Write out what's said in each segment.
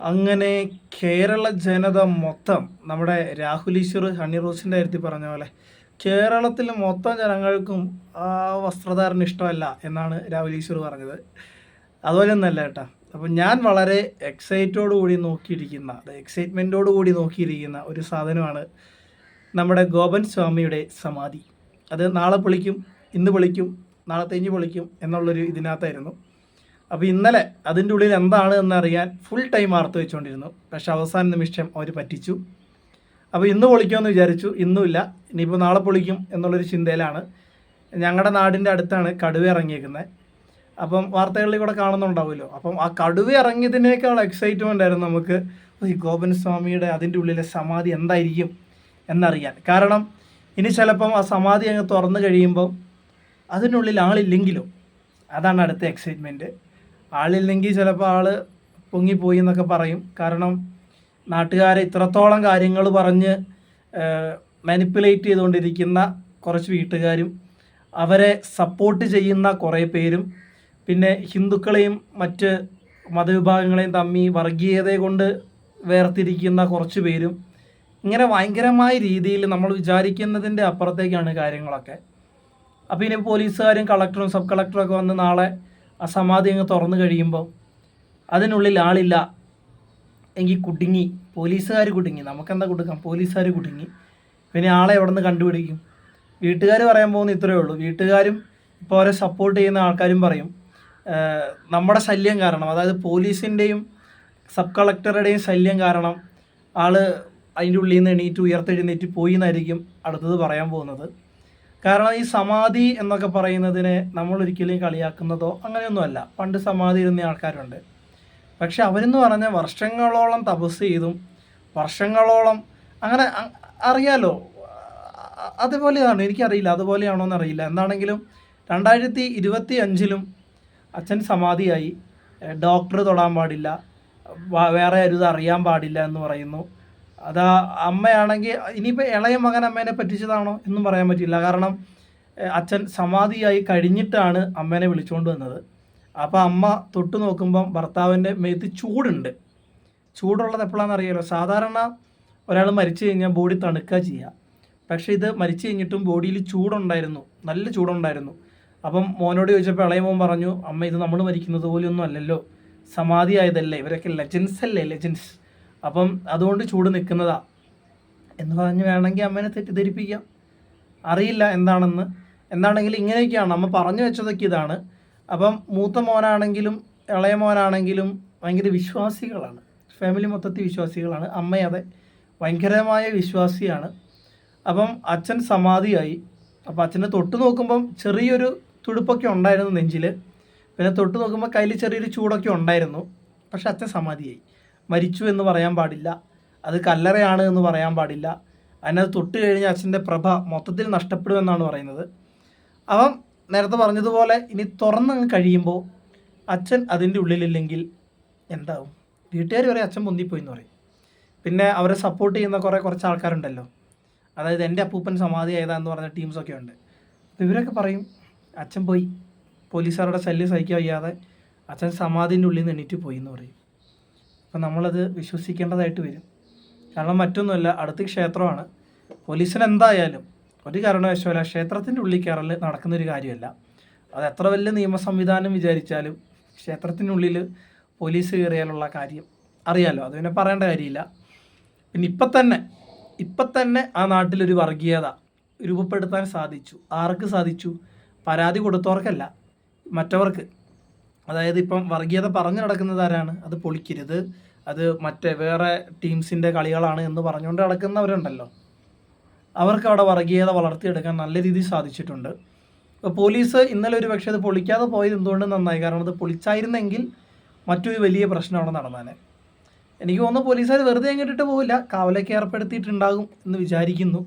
അങ്ങനെ കേരള ജനത മൊത്തം നമ്മുടെ രാഹുൽ ഈശ്വർ ഹണി റോസിന്റെ കാര്യത്തിൽ പറഞ്ഞ പോലെ കേരളത്തിൽ മൊത്തം ജനങ്ങൾക്കും ആ വസ്ത്രധാരണം ഇഷ്ടമല്ല എന്നാണ് രാഹുൽ ഈശ്വർ പറഞ്ഞത്. അതുപോലെ ഒന്നല്ല കേട്ടോ. അപ്പം ഞാൻ വളരെ എക്സൈറ്റോടു കൂടി നോക്കിയിരിക്കുന്ന എക്സൈറ്റ്മെന്റോടു കൂടി നോക്കിയിരിക്കുന്ന ഒരു സാധനമാണ് നമ്മുടെ ഗോപൻ സ്വാമിയുടെ സമാധി. അത് നാളെ പൊളിക്കും ഇന്ന് പൊളിക്കും നാളെ തെഞ്ഞ് പൊളിക്കും എന്നുള്ളൊരു ഇതിനകത്തായിരുന്നു. അപ്പോൾ ഇന്നലെ അതിന്റെ ഉള്ളിൽ എന്താണ് എന്നറിയാൻ ഫുൾ ടൈം ആർത്ത് വെച്ചുകൊണ്ടിരുന്നു പക്ഷെ അവസാന നിമിഷം അവർ പറ്റിച്ചു. അപ്പോൾ ഇന്ന് പൊളിക്കുമെന്ന് വിചാരിച്ചു. ഇന്നുമില്ല ഇനിയിപ്പോൾ നാളെ പൊളിക്കും എന്നുള്ളൊരു ചിന്തയിലാണ്. ഞങ്ങളുടെ നാടിന്റെ അടുത്താണ് കടുവ ഇറങ്ങിയേക്കുന്നത് അപ്പം വാർത്തകളിൽ കൂടെ കാണുന്നുണ്ടാവുമല്ലോ. അപ്പം ആ കടുവ ഇറങ്ങിയതിനേക്കാൾ എക്സൈറ്റ്മെന്റ് ആയിരുന്നു നമുക്ക് ഗോപൻ സ്വാമിയുടെ അതിന്റെ ഉള്ളിലെ സമാധി എന്തായിരിക്കും എന്നറിയാൻ. കാരണം ഇനി ചിലപ്പം ആ സമാധി അങ്ങ് തുറന്നു കഴിയുമ്പോൾ അതിനുള്ളിൽ ആളില്ലെങ്കിലോ? അതാണ് അടുത്ത എക്സൈറ്റ്മെന്റ് ആളില്ലെങ്കിൽ ചിലപ്പോൾ ആൾ പൊങ്ങിപ്പോയി എന്നൊക്കെ പറയും. കാരണം നാട്ടുകാരെ ഇത്രത്തോളം കാര്യങ്ങൾ പറഞ്ഞ് മാനിപ്പുലേറ്റ് ചെയ്തുകൊണ്ടിരിക്കുന്ന കുറച്ച് വീട്ടുകാരും അവരെ സപ്പോർട്ട് ചെയ്യുന്ന കുറേ പേരും പിന്നെ ഹിന്ദുക്കളെയും മറ്റ് മതവിഭാഗങ്ങളെയും തമ്മിൽ വർഗീയത കൊണ്ട് വേർതിരിക്കുന്ന കുറച്ച് പേരും ഇങ്ങനെ ഭയങ്കരമായ രീതിയിൽ നമ്മൾ വിചാരിക്കുന്നതിന്റെ അപ്പുറത്തേക്കാണ് കാര്യങ്ങളൊക്കെ. അപ്പോൾ ഇനി പോലീസുകാരും കളക്ടറും സബ് കളക്ടറും ഒക്കെ വന്ന് നാളെ ആ സമാധി അങ്ങ് തുറന്നു കഴിയുമ്പോൾ അതിനുള്ളിൽ ആളില്ല എങ്കിൽ കുടുങ്ങി പോലീസുകാർ കുടുങ്ങി. നമുക്കെന്താ കൊടുക്കാം? പോലീസുകാർ കുടുങ്ങി. പിന്നെ ആളെ എവിടെ നിന്ന് കണ്ടുപിടിക്കും? വീട്ടുകാർ പറയാൻ പോകുന്ന ഇത്രയേ ഉള്ളൂ. വീട്ടുകാരും ഇപ്പോൾ അവരെ സപ്പോർട്ട് ചെയ്യുന്ന ആൾക്കാരും പറയും നമ്മുടെ ശല്യം കാരണം അതായത് പോലീസിന്റെയും സബ് കളക്ടറുടെയും ശല്യം കാരണം ആൾ അതിന്റെ ഉള്ളിൽ നിന്ന് എണീറ്റ് ഉയർത്തെഴുന്നേറ്റ് പോയി എന്നായിരിക്കും അടുത്തത് പറയാൻ പോകുന്നത്. കാരണം ഈ സമാധി എന്നൊക്കെ പറയുന്നതിനെ നമ്മൾ ഒരിക്കലും കളിയാക്കുന്നതോ അങ്ങനെയൊന്നുമല്ല. പണ്ട് സമാധി ഇരുന്ന ആൾക്കാരുണ്ട്. പക്ഷെ അവരെന്ന് പറഞ്ഞാൽ വർഷങ്ങളോളം തപസ് ചെയ്തും വർഷങ്ങളോളം അങ്ങനെ അറിയാലോ? അതുപോലെയാണ്? എനിക്കറിയില്ല. അതുപോലെയാണോ എന്നറിയില്ല. എന്താണെങ്കിലും രണ്ടായിരത്തി ഇരുപത്തി അഞ്ചിലും അച്ഛൻ സമാധിയായി. ഡോക്ടർ തൊടാൻ പാടില്ല. വേറെ ആരും അറിയാൻ പാടില്ല എന്ന് പറയുന്നു. അതാ അമ്മയാണെങ്കിൽ ഇനിയിപ്പോൾ ഇളയ മകൻ അമ്മേനെ പറ്റിച്ചതാണോ എന്നും പറയാൻ പറ്റില്ല. കാരണം അച്ഛൻ സമാധിയായി കഴിഞ്ഞിട്ടാണ് അമ്മേനെ വിളിച്ചുകൊണ്ട് വന്നത്. അപ്പോൾ അമ്മ തൊട്ട് നോക്കുമ്പം ഭർത്താവിന്റെ മേത്ത് ചൂടുണ്ട്. ചൂടുള്ളത് എപ്പോഴാണെന്ന് അറിയാലോ? സാധാരണ ഒരാൾ മരിച്ചു കഴിഞ്ഞാൽ ബോഡി തണുക്കുക ചെയ്യുക പക്ഷേ ഇത് മരിച്ചു കഴിഞ്ഞിട്ടും ബോഡിയിൽ ചൂടുണ്ടായിരുന്നു. നല്ല ചൂടുണ്ടായിരുന്നു. അപ്പം മോനോട് ചോദിച്ചപ്പോൾ ഇളയ മോൻ പറഞ്ഞു അമ്മ ഇത് നമ്മൾ മരിക്കുന്നത് പോലെയൊന്നും അല്ലല്ലോ. സമാധി ആയതല്ലേ ഇവരൊക്കെ ലെജൻസ് അല്ലേ? ലെജൻസ് അപ്പം അതുകൊണ്ട് ചൂട് നിൽക്കുന്നതാ. എന്ന് പറഞ്ഞ് വേണമെങ്കിൽ അമ്മേനെ തെറ്റിദ്ധരിപ്പിക്കാം. അറിയില്ല എന്താണെന്ന്. എന്താണെങ്കിൽ ഇങ്ങനെയൊക്കെയാണ്. അമ്മ പറഞ്ഞു വെച്ചതൊക്കെ ഇതാണ്. അപ്പം മൂത്ത മോനാണെങ്കിലും ഇളയ മോനാണെങ്കിലും ഭയങ്കര വിശ്വാസികളാണ്. ഫാമിലി മൊത്തത്തിൽ വിശ്വാസികളാണ്. അമ്മ അതെ ഭയങ്കരമായ വിശ്വാസിയാണ്. അപ്പം അച്ഛൻ സമാധിയായി. അപ്പം അച്ഛനെ തൊട്ട് നോക്കുമ്പം ചെറിയൊരു തുടുപ്പൊക്കെ ഉണ്ടായിരുന്നു നെഞ്ചിൽ പിന്നെ തൊട്ട് നോക്കുമ്പോൾ കയ്യിൽ ചെറിയൊരു ചൂടൊക്കെ ഉണ്ടായിരുന്നു. പക്ഷെ അച്ഛൻ സമാധിയായി. മരിച്ചു എന്ന് പറയാൻ പാടില്ല. അത് കല്ലറയാണ് എന്ന് പറയാൻ പാടില്ല. അതിനകത്ത് തൊട്ട് കഴിഞ്ഞ അച്ഛന്റെ പ്രഭ മൊത്തത്തിൽ നഷ്ടപ്പെടുമെന്നാണ് പറയുന്നത്. അവൻ നേരത്തെ പറഞ്ഞതുപോലെ ഇനി തുറന്നങ്ങ് കഴിയുമ്പോൾ അച്ഛൻ അതിന്റെ ഉള്ളിലില്ലെങ്കിൽ എന്താവും? വീട്ടുകാർ വരെ അച്ഛൻ പൊന്തിപ്പോയി എന്ന് പറയും. പിന്നെ അവരെ സപ്പോർട്ട് ചെയ്യുന്ന കുറേ കുറച്ച് ആൾക്കാരുണ്ടല്ലോ. അതായത് എന്റെ അപ്പൂപ്പൻ സമാധി ആയതാന്ന് പറഞ്ഞ ടീംസൊക്കെ ഉണ്ട്. അപ്പോൾ ഇവരൊക്കെ പറയും അച്ഛൻ പോയി. പോലീസുകാരുടെ ശല്യം സഹിക്കാൻ വയ്യാതെ അച്ഛൻ സമാധിന്റെ ഉള്ളിൽ നിന്ന് എണീറ്റ് പോയി എന്ന് പറയും. അപ്പം നമ്മളത് വിശ്വസിക്കേണ്ടതായിട്ട് വരും. കാരണം മറ്റൊന്നുമല്ല അടുത്ത് ക്ഷേത്രമാണ്. പോലീസിന് എന്തായാലും ഒരു കാരണവശാലും ആ ക്ഷേത്രത്തിന്റെ ഉള്ളിൽ കയറൽ നടക്കുന്നൊരു കാര്യമല്ല. അത് എത്ര വലിയ നിയമ സംവിധാനം വിചാരിച്ചാലും ക്ഷേത്രത്തിനുള്ളിൽ പോലീസ് കയറിയാലുള്ള കാര്യം അറിയാലോ അത് പിന്നെ പറയേണ്ട കാര്യമില്ല. പിന്നെ ഇപ്പം തന്നെ ഇപ്പം തന്നെ ആ നാട്ടിലൊരു വർഗീയത രൂപപ്പെടുത്താൻ സാധിച്ചു. ആർക്ക് സാധിച്ചു? പരാതി കൊടുത്തവർക്കല്ല മറ്റവർക്ക്. അതായത് ഇപ്പം വർഗീയത പറഞ്ഞു നടക്കുന്നത് ആരാണ്? അത് പൊളിക്കരുത്. അത് മറ്റേ വേറെ ടീംസിന്റെ കളികളാണ് എന്ന് പറഞ്ഞുകൊണ്ട് നടക്കുന്നവരുണ്ടല്ലോ. അവർക്ക് അവിടെ വർഗീയത വളർത്തിയെടുക്കാൻ നല്ല രീതിയിൽ സാധിച്ചിട്ടുണ്ട്. പോലീസ് ഇന്നലെ ഒരു പക്ഷേ അത് പൊളിക്കാതെ പോയത് എന്തുകൊണ്ട് നന്നായി? കാരണം അത് പൊളിച്ചായിരുന്നെങ്കിൽ മറ്റൊരു വലിയ പ്രശ്നം അവിടെ നടന്നാനെ. എനിക്ക് തോന്നുന്നു പോലീസുകാർ വെറുതെ അങ്ങോട്ടിട്ട് പോവില്ല. കാവലൊക്കെ ഏർപ്പെടുത്തിയിട്ടുണ്ടാകും എന്ന് വിചാരിക്കുന്നു.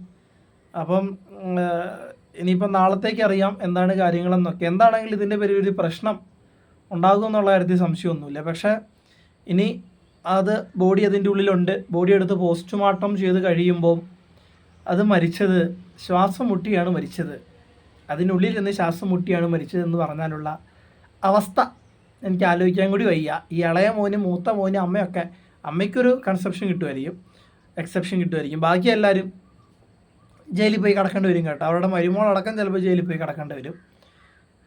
അപ്പം ഇനിയിപ്പം നാളത്തേക്ക് അറിയാം എന്താണ് കാര്യങ്ങളെന്നൊക്കെ. എന്താണെങ്കിലും ഇതിന്റെ പേരിൽ ഒരു പ്രശ്നം ഉണ്ടാകും എന്നുള്ള കാര്യത്തിൽ സംശയമൊന്നുമില്ല. പക്ഷേ ഇനി അത് ബോഡി അതിന്റെ ഉള്ളിലുണ്ട്. ബോഡി എടുത്ത് പോസ്റ്റ്മോർട്ടം ചെയ്ത് കഴിയുമ്പോൾ അത് മരിച്ചത് ശ്വാസം മുട്ടിയാണ് മരിച്ചത്. അതിനുള്ളിൽ നിന്ന് ശ്വാസം മുട്ടിയാണ് മരിച്ചത് എന്ന് പറഞ്ഞാലുള്ള അവസ്ഥ എനിക്ക് ആലോചിക്കാൻ കൂടി വയ്യ. ഈ ഇളയ മോന് മൂത്ത മോന് അമ്മയൊക്കെ അമ്മയ്ക്കൊരു കൺസെപ്ഷൻ കിട്ടുമായിരിക്കും. എക്സെപ്ഷൻ കിട്ടുമായിരിക്കും. ബാക്കി എല്ലാവരും ജയിലിൽ പോയി കിടക്കേണ്ടി വരും കേട്ടോ. അവരുടെ മരുമോളടക്കം ചിലപ്പോൾ ജയിലിൽ പോയി കിടക്കേണ്ടി വരും.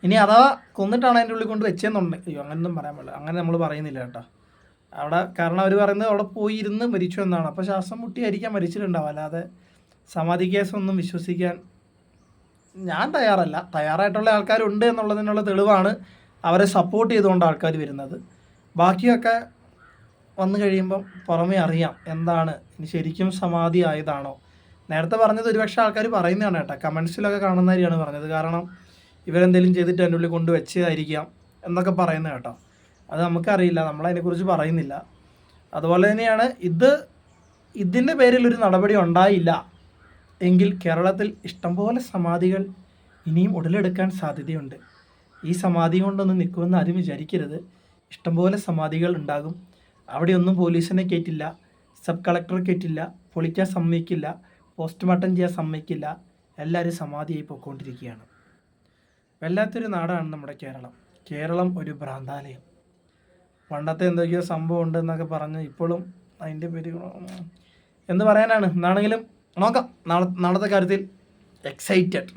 ഇനി അഥവാ കൊന്നിട്ടാണ് അതിന്റെ ഉള്ളിൽ കൊണ്ട് വെച്ചെന്നുണ്ടെങ്കിൽ അയ്യോ അങ്ങനെയൊന്നും പറയാൻ പാടില്ല. അങ്ങനെ നമ്മൾ പറയുന്നില്ല കേട്ടോ. അവിടെ കാരണം അവർ പറയുന്നത് അവിടെ പോയി ഇരുന്ന് മരിച്ചു എന്നാണ്. അപ്പോൾ ശ്വാസം മുട്ടിയായിരിക്കാം മരിച്ചിട്ടുണ്ടാവും അല്ലാതെ സമാധി കേസൊന്നും വിശ്വസിക്കാൻ ഞാൻ തയ്യാറല്ല. തയ്യാറായിട്ടുള്ള ആൾക്കാരുണ്ട് എന്നുള്ളതിനുള്ള തെളിവാണ് അവരെ സപ്പോർട്ട് ചെയ്തുകൊണ്ട് ആൾക്കാർ വരുന്നത്. ബാക്കിയൊക്കെ വന്നു കഴിയുമ്പം പുറമേ അറിയാം എന്താണ് ഇനി ശരിക്കും സമാധി ആയതാണോ. നേരത്തെ പറഞ്ഞത് ഒരുപക്ഷെ ആൾക്കാർ പറയുന്നതാണ് കേട്ടോ. കമൻസിലൊക്കെ കാണുന്ന കാര്യമാണ് പറഞ്ഞത്. കാരണം ഇവരെന്തെങ്കിലും ചെയ്തിട്ട് എന്റെ ഉള്ളിൽ കൊണ്ട് വെച്ചതായിരിക്കാം എന്നൊക്കെ പറയുന്നത് കേട്ടോ. അത് നമുക്കറിയില്ല നമ്മൾ അതിനെക്കുറിച്ച് പറയുന്നില്ല. അതുപോലെ തന്നെയാണ് ഇത് ഇതിന്റെ പേരിൽ ഒരു നടപടി ഉണ്ടായില്ല. എങ്കിൽ കേരളത്തിൽ ഇഷ്ടംപോലെ സമാധികൾ ഇനിയും ഉടലെടുക്കാൻ സാധ്യതയുണ്ട്. ഈ സമാധി കൊണ്ടൊന്നും നിൽക്കുമെന്ന് ആരും വിചാരിക്കരുത്. ഇഷ്ടംപോലെ സമാധികൾ ഉണ്ടാകും. അവിടെയൊന്നും പോലീസിനെ കയറ്റില്ല സബ് കളക്ടർ കയറ്റില്ല പൊളിക്കാൻ സമ്മതിക്കില്ല പോസ്റ്റ്മോർട്ടം ചെയ്യാൻ സമ്മതിക്കില്ല. എല്ലാവരും സമാധിയായി പോയിക്കൊണ്ടിരിക്കുകയാണ്. വല്ലാത്തൊരു നാടാണ് നമ്മുടെ കേരളം. കേരളം ഒരു ഭ്രാന്താലയം. പണ്ടത്തെ എന്തൊക്കെയോ സംഭവം ഉണ്ട് എന്നൊക്കെ പറഞ്ഞ് ഇപ്പോഴും അതിന്റെ പേര് എന്ന് പറയാനാണ്. എന്നാണെങ്കിലും നോക്കാം. നാളെ നാളത്തെ കാര്യത്തിൽ എക്സൈറ്റഡ്